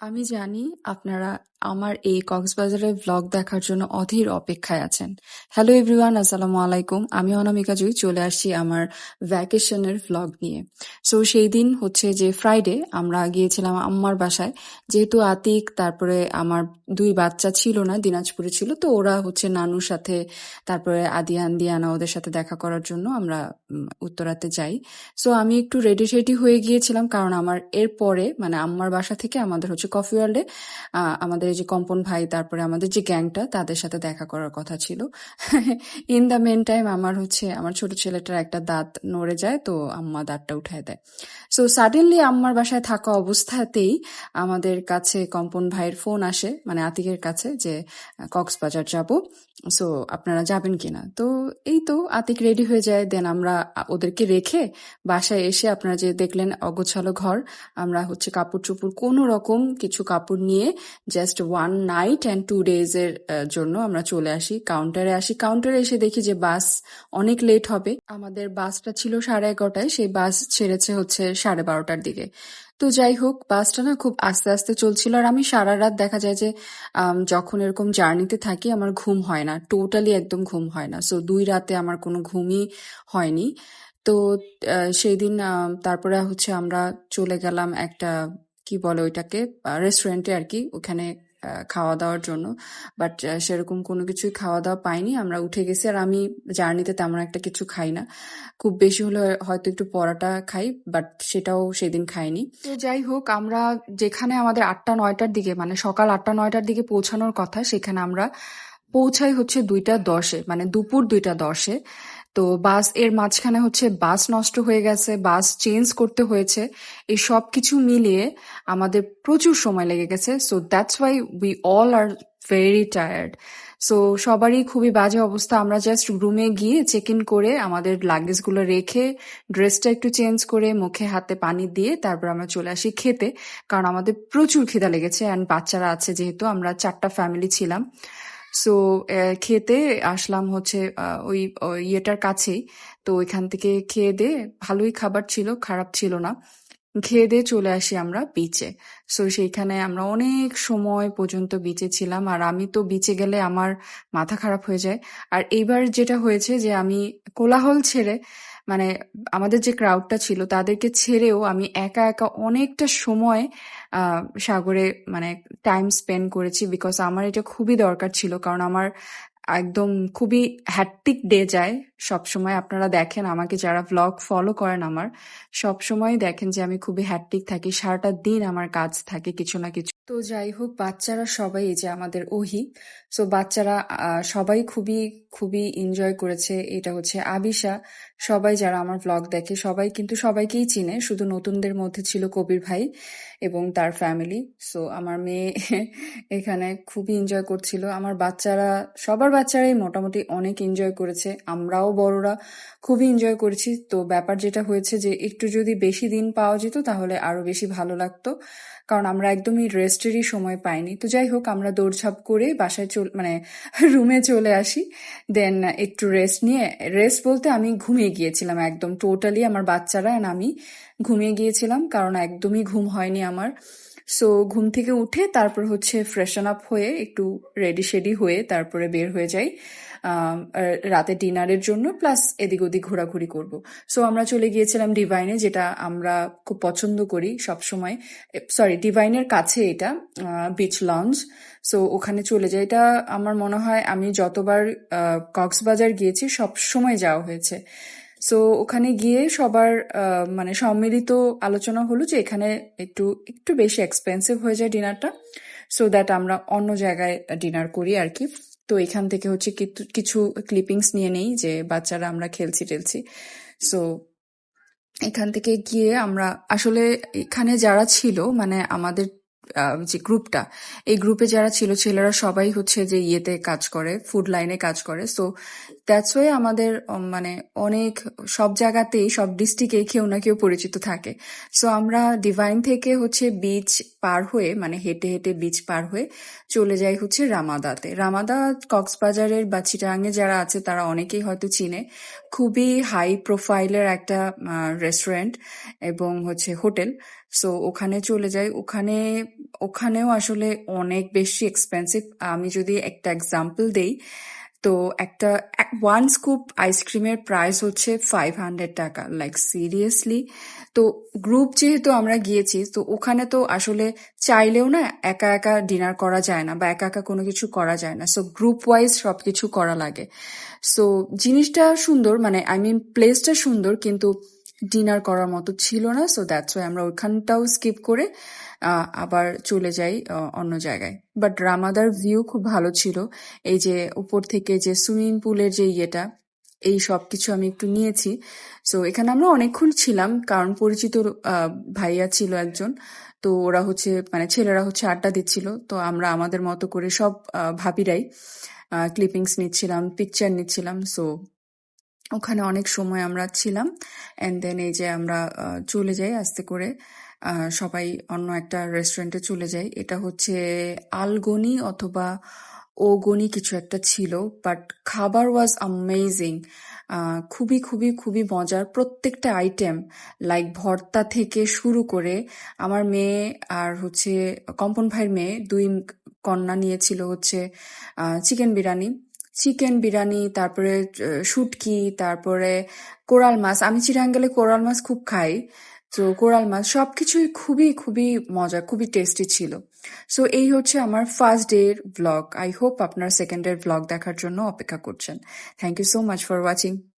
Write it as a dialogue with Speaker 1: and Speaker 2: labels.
Speaker 1: আমি জানি আপনারা আমার এই কক্সবাজারের ভ্লগ দেখার জন্য অধীর অপেক্ষায় আছেন। হ্যালো এভরিওয়ান আসসালামু আলাইকুম। আমি অনামিকা জুই, চলে আসছি আমার ভ্যাকেশনের ভ্লগ নিয়ে। সো সেই দিন হচ্ছে যে ফ্রাইডে আমরা গিয়েছিলাম আম্মার বাসায়। যেহেতু আতিক, তারপরে আমার দুই বাচ্চা ছিল না, দিনাজপুরে ছিল, তো ওরা হচ্ছে নানুর সাথে, তারপরে আদিয়ান, দিয়ানা ওদের সাথে দেখা করার জন্য আমরা উত্তরাতে যাই। সো আমি একটু রেডি শেডি হয়ে গিয়েছিলাম, কারণ আমার এরপরে মানে আম্মার বাসা থেকে আমাদের হচ্ছে কফি ওয়ার্ল্ডে আমাদের এই যে কম্পন ভাই, তারপরে আমাদের যে গ্যাংটা, তাদের সাথে দেখা করার কথা ছিল। ইন দ্য মেন টাইম আমার হচ্ছে, আমার ছোট ছেলেটার একটা দাঁত নড়ে যায়, তো আম্মা দাঁতটা উঠায় দেয়। সো সাডেনলি আম্মার বাসায় থাকা অবস্থাতেই আমাদের কাছে কম্পন ভাইয়ের ফোন আসে মানে আতিকের কাছে, যে, কক্সবাজার যাব। সো আপনারা যাবেন কিনা? তো এই তো আতিক রেডি হয়ে যায় দেন আমরা ওদেরকে রেখে বাসায় এসে আপনারা যে দেখলেন অগোছালো ঘর, আমরা হচ্ছে কাপড় চোপড় কোনো রকম কিছু কাপড় নিয়ে just one night and two days এর জন্য আমরা চলে আসি কাউন্টারে আসি কাউন্টারে এসে দেখি যে বাস অনেক লেট হবে। আমাদের বাসটা ছিল সাড়ে এগারোটায়, সেই বাস ছেড়েছে হচ্ছে সাড়ে বারোটার দিকে। তো যাই হোক, বাসটা না খুব আস্তে আস্তে চলছিল আর আমি সারা রাত দেখা যায় যে যখন এরকম জার্নিতে থাকি আমার ঘুম হয় না টোটালি একদম ঘুম হয় না। সো দুই রাতে আমার কোনো ঘুমই হয়নি। তো সেই দিন তারপরে হচ্ছে আমরা চলে গেলাম একটা, কি বলে ওইটাকে রেস্টুরেন্টে আর কি। ওখানে খাওয়া দাওয়ার জন্য। বাট সেরকম কোনো কিছুই খাওয়া দাওয়া পাইনি। আমরা উঠে গেছি আর আমি জার্নিতে তেমন একটা কিছু খাই না। খুব বেশি হলে হয়তো একটু পরোটা খাই বাট সেটাও সেদিন খাইনি। তো যাই হোক, আমরা যেখানে আমাদের আটটা, নয়টার দিকে মানে সকাল আটটা, নয়টার দিকে পৌঁছানোর কথা, সেখানে আমরা পৌঁছাই হচ্ছে দুইটা দশে মানে দুপুর দুইটা দশে। তো বাসের মাঝখানে হচ্ছে বাস নষ্ট হয়ে গেছে, বাস চেঞ্জ করতে হয়েছে। এই সব কিছু মিলিয়ে আমাদের প্রচুর সময় লেগে গেছে। So that's why we all are very tired so সবারই খুবই বাজে অবস্থা। আমরা জাস্ট রুমে গিয়ে চেক ইন করে আমাদের লাগেজগুলো রেখে ড্রেসটা একটু চেঞ্জ করে, মুখে হাতে পানি দিয়ে তারপর আমরা চলে আসি খেতে। কারণ আমাদের প্রচুর খিদা লেগেছে অ্যান্ড বাচ্চারা আছে যেহেতু, আমরা চারটা ফ্যামিলি ছিলাম। সো খেতে আসলাম হচ্ছে ওই ইয়েটার কাছেই। তো ওইখান থেকে খেয়ে দিয়ে ভালোই খাবার ছিল, খারাপ ছিল না। খেয়ে দিয়ে চলে আসি আমরা বিচে সো সেইখানে আমরা অনেক সময় পর্যন্ত বিচে ছিলাম। আর আমি তো বিচে গেলে আমার মাথা খারাপ হয়ে যায়। আর এইবার যেটা হয়েছে যে আমি কোলাহল ছেড়ে মানে আমাদের যে ক্রাউডটা ছিল তাদেরকে ছেড়েও আমি একা একা অনেকটা সময় সাগরে মানে টাইম স্পেন্ড করেছি বিকজ আমার এটা খুবই দরকার ছিল। কারণ আমার একদম খুবই হ্যাট্টিক ডে যায়। সব সময় আপনারা দেখেন, আমাকে যারা ভ্লগ ফলো করেন আমার সব সময় দেখেন যে আমি খুবই হ্যাট্টিক থাকি, সারাটা দিন আমার কাজ থাকে কিছু না কিছু। তো যাই হোক, বাচ্চারা সবাই এই যে আমাদের ওহি সো বাচ্চারা সবাই খুবই খুবই এনজয় করেছে, এটা হচ্ছে আবিশা। সবাই যারা আমার ভ্লগ দেখে, সবাই কিন্তু সবাইকেই চিনে, শুধু নতুনদের মধ্যে ছিল কবির ভাই এবং তার ফ্যামিলি সো আমার মেয়ে এখানে খুবই এনজয় করছিল। আমার বাচ্চারা, সবার বাচ্চারাই মোটামুটি অনেক এনজয় করেছে, আমরাও বড়রা খুবই এনজয় করেছি। তো ব্যাপার যেটা হয়েছে যে একটু যদি বেশি দিন পাওয়া যেত তাহলে আরও বেশি ভালো লাগতো। কারণ আমরা একদমই রেস্টেরই সময় পাইনি। তো যাই হোক, আমরা দৌড়ঝাঁপ করে বাসায় চল মানে রুমে চলে আসি। দেন একটু রেস্ট নিয়ে রেস্ট বলতে আমি ঘুমিয়ে গিয়েছিলাম একদম। টোটালি আমার বাচ্চারা and আমি ঘুমিয়ে গিয়েছিলাম। কারণ একদমই ঘুম হয়নি আমার। সো ঘুম থেকে উঠে তারপর হচ্ছে ফ্রেশন আপ হয়ে একটু রেডি শেডি হয়ে তারপরে বের হয়ে যাই। রাতে ডিনারের জন্য প্লাস এদিক ওদিক ঘোরাঘুরি করব। সো আমরা চলে গিয়েছিলাম ডিভাইনে যেটা আমরা খুব পছন্দ করি সব সময় সরি ডিভাইনের কাছে এটা বিচ লঞ্চ সো ওখানে চলে যাই। এটা আমার মনে হয় আমি যতবার কক্সবাজার গিয়েছি সব সময় যাওয়া হয়েছে। সো ওখানে গিয়ে সবার মানে সম্মিলিত আলোচনা হলো যে এখানে একটু একটু বেশি এক্সপেন্সিভ হয়ে যায় ডিনারটা সো দ্যাট আমরা অন্য জায়গায় ডিনার করি আর কি। তো এখান থেকে হচ্ছে কিছু- ক্লিপিংস নিয়ে নেই যে বাচ্চারা আমরা খেলছি টেলছি। সো এখান থেকে গিয়ে আমরা, আসলে এখানে যারা ছিল মানে আমাদের যে গ্রুপটা, এই গ্রুপে যারা ছিল, ছেলেরা সবাই হচ্ছে যে ইয়েতে কাজ করে ফুড লাইনে কাজ করে। সো দ্যাটস ওয়ে আমাদের মানে অনেক, সব জায়গাতেই, সব ডিস্ট্রিক্টেই কেউ না কেউ পরিচিত থাকে। সো আমরা ডিভাইন থেকে হচ্ছে বিচ পার হয়ে মানে হেঁটে হেঁটে বিচ পার হয়ে চলে যাই হচ্ছে রামাদাতে। রামাদা, কক্সবাজারের বা চিটাগাঙে যারা আছে, তারা অনেকেই হয়তো চিনে। খুবই হাই প্রোফাইলের একটা রেস্টুরেন্ট এবং হচ্ছে হোটেল। সো ওখানে চলে যাই। ওখানে, ওখানেও আসলে অনেক বেশি এক্সপেন্সিভ আমি যদি একটা এক্সাম্পল দেই তো একটা ওয়ান স্কুপ আইসক্রিমের প্রাইস হচ্ছে ফাইভ হান্ড্রেড টাকা লাইক সিরিয়াসলি তো গ্রুপ যেহেতু আমরা গিয়েছি, তো ওখানে তো আসলে চাইলেও না একা একা ডিনার করা যায় না বা একা একা কোনো কিছু করা যায় না। সো গ্রুপ ওয়াইজ সব কিছু করা লাগে। সো জিনিসটা সুন্দর মানে আই মিন প্লেসটা সুন্দর, কিন্তু ডিনার করার মতো ছিল না সো দ্যাটস ওয়াই আমরা ওইখানটাও স্কিপ করে আবার চলে যাই অন্য জায়গায়। বাট রামাদার ভিউ খুব ভালো ছিল। এই যে উপর থেকে যে সুইমিং পুলের যে ইয়েটা, এই সব কিছু আমি একটু নিয়েছি। সো এখানে আমরা অনেকক্ষণ ছিলাম, কারণ পরিচিত ভাইয়া ছিল একজন। তো ওরা হচ্ছে মানে ছেলেরা হচ্ছে আড্ডা দিচ্ছিল। তো আমরা আমাদের মতো করে সব ভাবিরাই ক্লিপিংস নিচ্ছিলাম পিকচার নিচ্ছিলাম। সো ওখানে অনেক সময় আমরা ছিলাম অ্যান্ড দেন এই যে আমরা চলে যাই আস্তে করে সবাই অন্য একটা রেস্টুরেন্টে চলে যাই। এটা হচ্ছে আলগনি অথবা ওগনি কিছু একটা ছিল বাট খাবার ওয়াজ অ্যামেজিং খুবই খুবই খুবই মজার প্রত্যেকটা আইটেম লাইক ভর্তা থেকে শুরু করে আমার মেয়ে আর হচ্ছে কম্পন ভাইয়ের মেয়ে দুই কন্যা নিয়েছিল হচ্ছে চিকেন বিরিয়ানি। চিকেন বিরিয়ানি, তারপরে শুটকি, তারপরে কোরাল মাছ। আমি চিরাঙ্গেলে গেলে কোরাল মাছ খুব খাই। তো কোরাল মাছ সবকিছুই খুবই খুবই মজা, খুবই টেস্টি ছিল। সো এই হচ্ছে আমার ফার্স্ট ডে এর ব্লগ আই হোপ আপনার সেকেন্ড ডে এর ব্লগ দেখার জন্য অপেক্ষা করছেন। Thank you so much for watching